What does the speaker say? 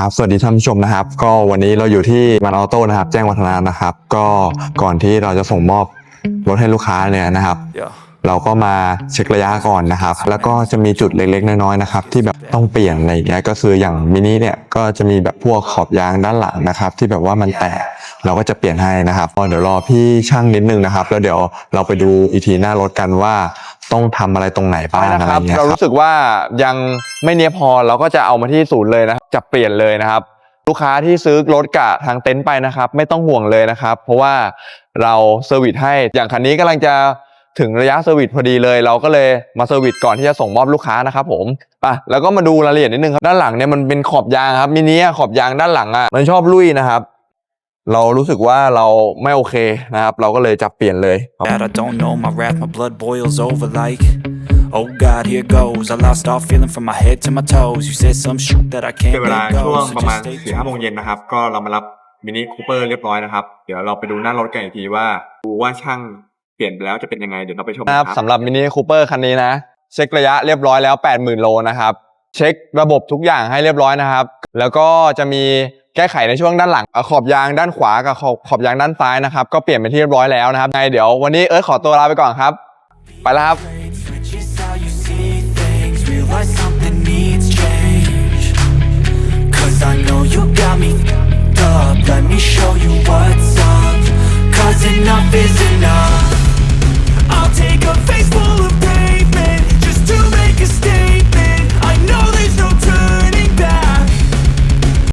ครับสวัสดีท่านผู้ชมนะครับ ก็วันนี้เราอยู่ที่มันออโต้นะครับ แจ้งวัฒนะนะครับ ก็ก่อนที่เราจะส่งมอบรถให้ลูกค้าเนี่ยนะครับ Yeah. เราก็มาเช็คระยะก่อนนะครับ แล้วก็จะมีจุดเล็กๆ น้อยๆนะครับ ที่แบบต้องเปลี่ยนอะไรอย่างเงี้ยก็คืออย่างมินิเนี่ยก็จะมีแบบพวกขอบยางด้านหลังนะครับ ที่แบบว่ามันแตกเราก็จะเปลี่ยนให้นะครับก็เดี๋ยวรอพี่ช่างนิดนึงนะครับ แล้วเดี๋ยวเราไปดูอีกทีหน้ารถกันว่า ต้องทำอะไรตรงไหนบ้างใช่อะไรนะครับเงี้ยเราครับ รู้สึกว่ายังไม่เนี้ยพอเราก็จะเอามาที่ศูนย์เลยนะครับจะเปลี่ยนเลยนะครับ ลูกค้าที่ซื้อรถกะทางเต็นท์ไปนะครับ ไม่ต้องห่วงเลยนะครับ เพราะว่าเราเซอร์วิสให้อย่างคันนี้กำลังจะถึงระยะเซอร์วิสพอดีเลย เราก็เลยมาเซอร์วิสก่อนที่จะส่งมอบลูกค้านะครับผมอะแล้วก็มาดูรายละเอียดนิดนึงครับด้านหลังเนี่ยมันเป็นขอบยางครับมินิอะขอบยางด้านหลังอะมันชอบลุยนะครับ เรารู้สึกว่าเราไม่โอเคนะครับ เราก็เลยจับเปลี่ยนเลย That I don't know my wrath, my blood boils over like Oh God, here goes I lost all feeling from my head to my toes You said some shit that I เป็น can't เวลา let ช่ว go ง So ประมาณ just stay สี่ห้าโมงเย็นนะครับ ก็เรามารับมินิคูเปอร์เรียบร้อยนะครับ เดี๋ยวเราไปดูหน้ารถกันอีกทีว่าดูว่าช่างเปลี่ยนไปแล้วจะเป็นยังไง เดี๋ยวเราไปชมกันนะคครัรับบสำหรับมินิคูเปอร์คันนี้นะ เช็คระยะเรียบร้อยแล้ว 80,000 โลนะครับ เช็คระบบทุกอย่างให้เรียบร้อยนะครับ แล้วก็จะมี แก้ไขในช่วงด้านหลังขอบยางด้านขวากับขอบขอบยางด้านซ้ายนะครับก็เปลี่ยนเป็นที่เรียบร้อยแล้วนะครับไงเดี๋ยววันนี้เอิร์ธขอตัวลาไปก่อนครับ ไปแล้วครับ Cause I know you got me up Let me show